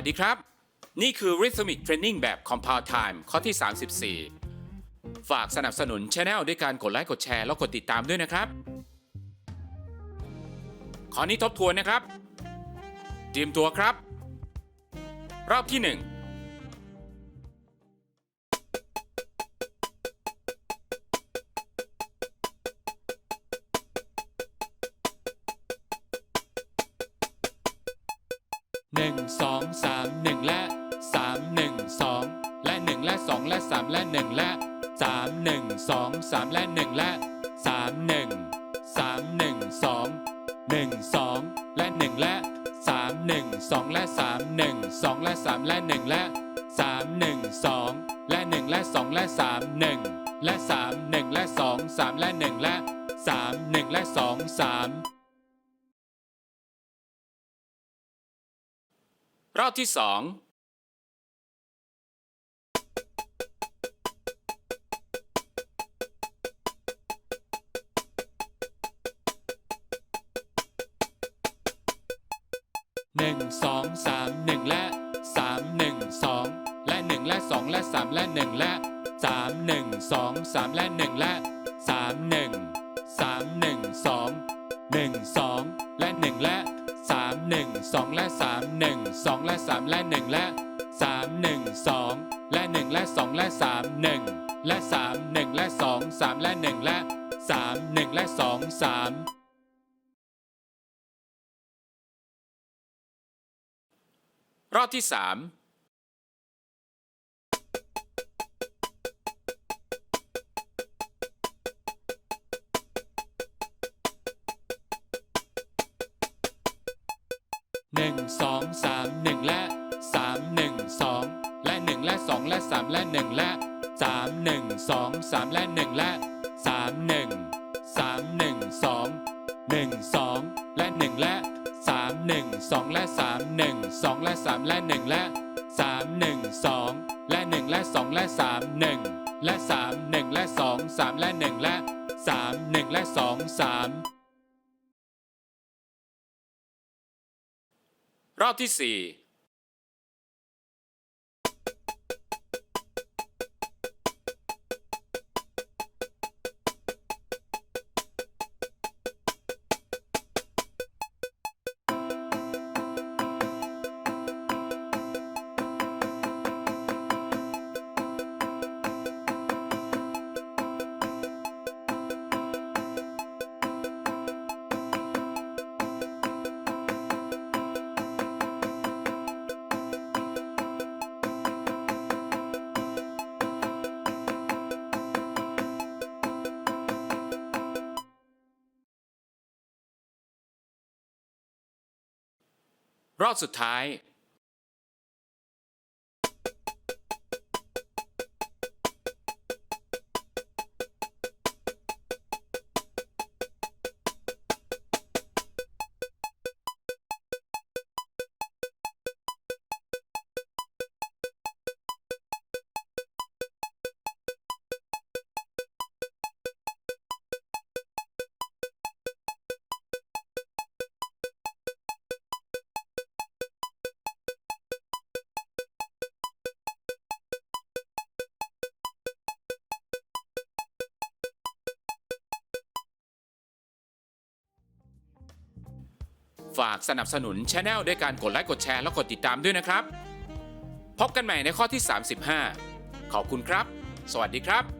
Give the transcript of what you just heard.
วัสดีครับ นี่คือ Rhythmic Training แบบ Compound Time ข้อที่ 34 ฝากสนับสนุน Channel ด้วยการกดไลค์กดแชร์แล้วกดติดตามด้วยนะครับ ข้อนี้ทบทวนนะครับเตรียมตัวครับ รอบที่ 1 1 2 3 1 และ 3 1 2 และ 1 และ 2 และ 3 และ 1 และ 3 1 2 3 และ 1 และ 3 1 3 1 2 1 2 และ 1 และ 3 1 2 และ 3 1 2 และ 3 และ 1 และ 3 1 2 และ 1 และ 2 และ 3 1 และ 3 1 และ 2 3 และ 1 และ 3 1 และ 2 3 รอบที่สองหนึ่งสองสามหนึ่งและสามหนึ่งสองและหนึ่งและสองและสามและหนึ่งและสามหนึ่งสองสามและหนึ่งและสามหนึ่งสามหนึ่งสองหนึ่งสองและหนึ่งและ 3 1 2 และ 3 1 2 และ 3 และ 1 และ 3 1 2 และ 1 และ 2 และ 3 1 และ 3 1 และ 2 3 และ 1 และ 3 1 และ 2 3รอบที่ 3 หนึ่งสองสามหนึ่งและสามหนึ่งสองและหนึ่งและสองและสามและหนึ่งและสามหนึ่งสองสามและหนึ่งและสามหนึ่งสามหนึ่งสองหนึ่งสองและหนึ่งและสามหนึ่งสองและสามหนึ่งสองและสามและหนึ่งและสามหนึ่งสองและหนึ่งและสองและสามหนึ่งและสามหนึ่งและสองสามและหนึ่งและสามหนึ่งและสองสาม รอบที่สี่ รอบสุดท้าย ฝากสนับสนุนช anel ด้วยการกดไลค์กดแชร์แล้วกดติดตามด้วยนะครับ พบกันใหม่ในข้อที่ 35 ขอบคุณครับ สวัสดีครับ